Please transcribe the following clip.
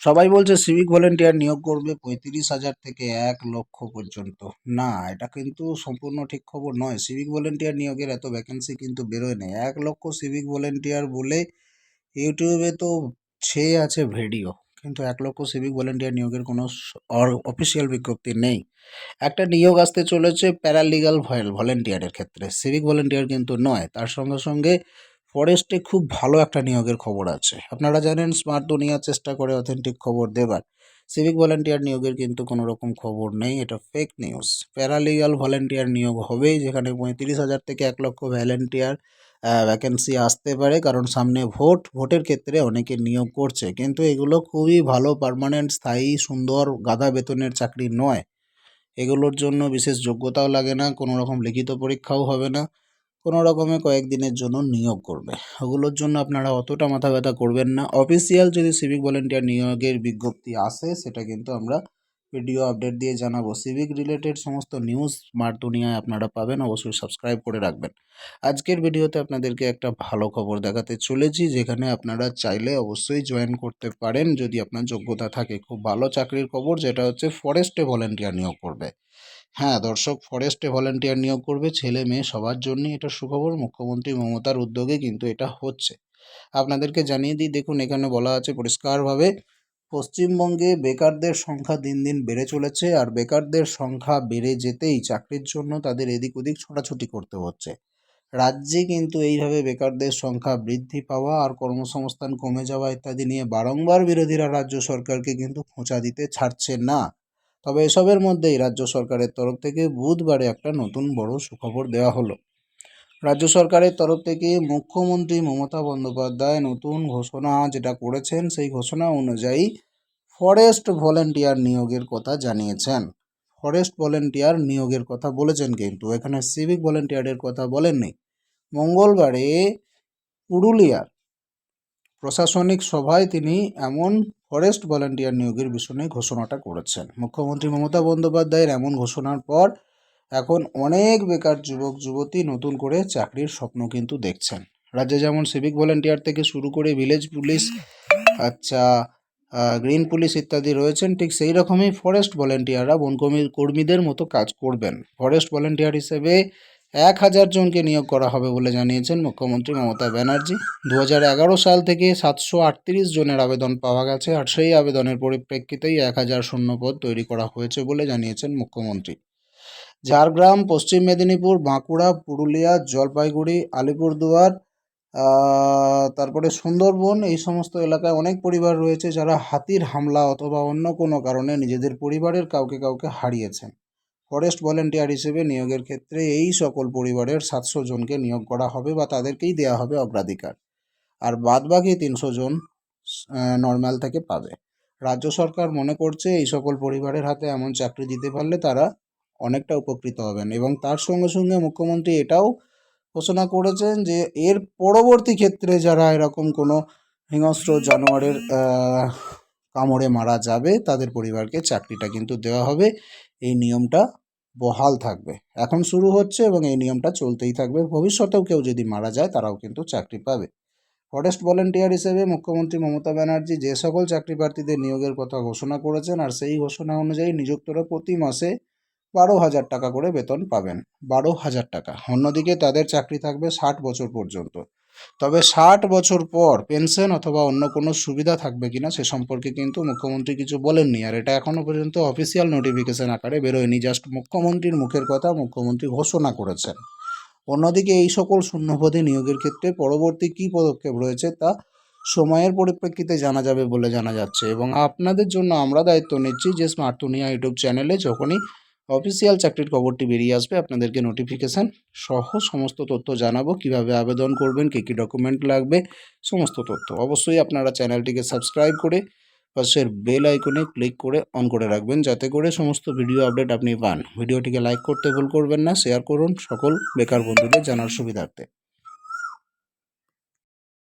সবাই বলছে civic volunteer নিয়োগ করবে পঁয়ত্রিশ হাজার থেকে এক লক্ষ পর্যন্ত। না, এটা কিন্তু সম্পূর্ণ ঠিক খবর নয়। সিভিক ভলেন্টিয়ার নিয়োগের এত ভ্যাকেন্সি কিন্তু বেরোয় নেই। এক লক্ষ সিভিক ভলেন্টিয়ার বলে ইউটিউবে তো ছেয়ে আছে ভিডিও, কিন্তু এক লক্ষ সিভিক ভলেন্টিয়ার নিয়োগের কোনো অফিসিয়াল বিজ্ঞপ্তি নেই। একটা নিয়োগ আসতে চলেছে প্যারালিগাল ভয়েল ভলেন্টিয়ারের ক্ষেত্রে। সিভিক ভলেন্টিয়ার কিন্তু নয়, তার সঙ্গে সঙ্গে ফরেস্টে খুব ভালো একটা নিয়োগের খবর আছে। আপনারা জানেন, স্মার্ট দুনিয়া চেষ্টা করে অথেন্টিক খবর দেবার। সিভিক ভলেন্টিয়ার নিয়োগের কিন্তু কোনো রকম খবর নেই, এটা ফেক নিউজ প্যারালিগাল ভলেন্টিয়ার নিয়োগ হবেই, যেখানে পঁয়ত্রিশ হাজার থেকে এক লক্ষ ভলেন্টিয়ার ভ্যাকেন্সি আসতে পারে। কারণ সামনে ভোট, ভোটের ক্ষেত্রে অনেকে নিয়োগ করছে। কিন্তু এগুলো খুবই ভালো পারমানেন্ট স্থায়ী, সুন্দর গাদা বেতনের চাকরি নয়। এগুলোর জন্য বিশেষ যোগ্যতাও লাগে না কোনো রকম লিখিত পরীক্ষাও হবে না। কোনো রকমে কয়েকদিনের জন্য নিয়োগ করবে। ওগুলোর জন্য আপনারা অতটা মাথা ব্যথা করবেন না। অফিসিয়াল যদি সিভিক ভলেন্টিয়ার নিয়োগের বিজ্ঞপ্তি আসে, সেটা কিন্তু আমরা ভিডিও আপডেট দিয়ে জানাব। সিভিক রিলেটেড সমস্ত নিউজ স্মার্ট দুনিয়ায় আপনারা পাবেন, অবশ্যই সাবস্ক্রাইব করে রাখবেন। আজকের ভিডিওতে আপনাদেরকে একটা ভালো খবর দেখাতে চলেছি, যেখানে আপনারা চাইলে অবশ্যই জয়েন করতে পারেন যদি আপনার যোগ্যতা থাকে। খুব ভালো চাকরির খবর, যেটা হচ্ছে ফরেস্টে ভলেন্টিয়ার নিয়োগ করবে। হ্যাঁ দর্শক ফরেস্টে ভলেন্টিয়ার নিয়োগ করবে ছেলে মেয়ে সবার জন্যই এটা সুখবর, মুখ্যমন্ত্রী মমতার উদ্যোগে কিন্তু এটা হচ্ছে। আপনাদেরকে জানিয়ে দিই, দেখুন এখানে বলা আছে পরিষ্কারভাবে পশ্চিমবঙ্গে বেকারদের সংখ্যা দিন দিন বেড়ে চলেছে আর বেকারদের সংখ্যা বেড়ে যেতেই চাকরির জন্য তাদের এদিক ওদিক ছোটাছুটি করতে হচ্ছে। রাজ্যে কিন্তু এইভাবে বেকারদের সংখ্যা বৃদ্ধি পাওয়া আর কর্মসংস্থান কমে যাওয়া ইত্যাদি নিয়ে বারংবার বিরোধীরা রাজ্য সরকারকে কিন্তু খোঁচা দিতে ছাড়ছে না। তবে এসবের মধ্যেই রাজ্য সরকারের তরফ থেকে বুধবারে একটা নতুন বড় সুখবর দেওয়া হলো। রাজ্য সরকারের তরফ থেকে মুখ্যমন্ত্রী মমতা বন্দ্যোপাধ্যায় নতুন ঘোষণা যেটা করেছেন, সেই ঘোষণা অনুযায়ী ফরেস্ট ভলেন্টিয়ার নিয়োগের কথা জানিয়েছেন। ফরেস্ট ভলেন্টিয়ার নিয়োগের কথা বলেছেন কিন্তু, এখানে সিভিক ভলেন্টিয়ারের কথা বলেননি। মঙ্গলবারে পুরুলিয়ার প্রশাসনিক সভায় তিনি এমন ফরেস্ট ভলেন্টিয়ার নিয়োগের বিষয়ে ঘোষণাটা করেছেন। মুখ্যমন্ত্রী মমতা বন্দ্যোপাধ্যায়ের এমন ঘোষণার পর এখন অনেক বেকার যুবক, যুবতী নতুন করে চাকরির স্বপ্ন কিন্তু দেখছেন। রাজ্যে যেমন সিভিক ভলেন্টিয়ার থেকে শুরু করে ভিলেজ পুলিশ আচ্ছা গ্রিন পুলিশ ইত্যাদি রয়েছেন, ঠিক সেই রকমই ফরেস্ট ভলেন্টিয়াররা বনকর্মী কর্মীদের মতো কাজ করবেন। ফরেস্ট ভলেন্টিয়ার হিসেবে এক হাজার জনকে নিয়োগ করা হবে বলে জানিয়েছেন মুখ্যমন্ত্রী মমতা ব্যানার্জি। দু হাজার এগারো সাল থেকে সাতশো আটত্রিশ জনের আবেদন পাওয়া গেছে, আর সেই আবেদনের পরিপ্রেক্ষিতেই এক হাজার শূন্যপদ তৈরি করা হয়েছে বলে জানিয়েছেন মুখ্যমন্ত্রী। ঝাড়গ্রাম, পশ্চিম মেদিনীপুর, বাঁকুড়া, পুরুলিয়া, জলপাইগুড়ি, আলিপুরদুয়ার তারপরে সুন্দরবন এই সমস্ত এলাকায় অনেক পরিবার রয়েছে যারা হাতির হামলা অথবা অন্য কোনো কারণে নিজেদের পরিবারের কাউকে কাউকে হারিয়েছেন। ফরেস্ট ভলেন্টিয়ার হিসেবে নিয়োগের ক্ষেত্রে এই সকল পরিবারের সাতশো জনকে নিয়োগ করা হবে বা তাদেরকেই দেওয়া হবে অগ্রাধিকার। আর বাদবাকি তিনশো জন নর্মাল থেকে পাবে। রাজ্য সরকার মনে করছে এই সকল পরিবারের হাতে এমন চাকরি দিতে পারলে তারা অনেকটা উপকৃত হবেন। এবং তার সঙ্গে সঙ্গে মুখ্যমন্ত্রী এটাও ঘোষণা করেছেন যে, এর পরবর্তী ক্ষেত্রে যারা এরকম কোনো হিংস্র জানোয়ারের কামড়ে মারা যাবে, তাদের পরিবারকে চাকরিটা কিন্তু দেওয়া হবে। এই নিয়মটা বহাল থাকবে। এখন শুরু হচ্ছে এবং এই নিয়মটা চলতেই থাকবে। ভবিষ্যতেও কেউ যদি মারা যায়, তারাও কিন্তু চাকরি পাবে। ফরেস্ট ভলেন্টিয়ার হিসেবে মুখ্যমন্ত্রী মমতা ব্যানার্জি যে সকল চাকরি প্রার্থীদের নিয়োগের কথা ঘোষণা করেছেন, আর সেই ঘোষণা অনুযায়ী নিযুক্তরা প্রতি মাসে বারো হাজার টাকা করে বেতন পাবেন। বারো হাজার টাকা। অন্যদিকে তাদের চাকরি থাকবে ষাট বছর পর্যন্ত। তবে ষাট বছর পর পেনশন অথবা অন্য কোনো সুবিধা থাকবে কিনা সে সম্পর্কে কিন্তু মুখ্যমন্ত্রী কিছু বলেননি। আর এটা এখনও পর্যন্ত অফিসিয়াল নোটিফিকেশন আকারে বেরোয়নি। জাস্ট মুখ্যমন্ত্রীর মুখের কথা মুখ্যমন্ত্রী ঘোষণা করেছেন। অন্যদিকে এই সকল শূন্যপদে নিয়োগের ক্ষেত্রে পরবর্তী কী পদক্ষেপ রয়েছে তা সময়ের পরিপ্রেক্ষিতে জানা যাবে বলে জানা যাচ্ছে। এবং আপনাদের জন্য আমরা দায়িত্ব নিচ্ছি যে স্মার্ট দুনিয়া ইউটিউব চ্যানেলে যখনই অফিসিয়াল চাকরির খবরটি বেরিয়ে আসবে। আপনাদেরকে নোটিফিকেশান সহ সমস্ত তথ্য জানাব। কীভাবে আবেদন করবেন, কী কী ডকুমেন্ট লাগবে, সমস্ত তথ্য অবশ্যই আপনারা চ্যানেলটিকে সাবস্ক্রাইব করে পাশের বেল আইকনে ক্লিক করে অন করে রাখবেন, যাতে করে সমস্ত ভিডিও আপডেট আপনি পান। ভিডিওটিকে লাইক করতে ভুল করবেন না শেয়ার করুন সকল বেকার বন্ধুদের জানার সুবিধার্থে।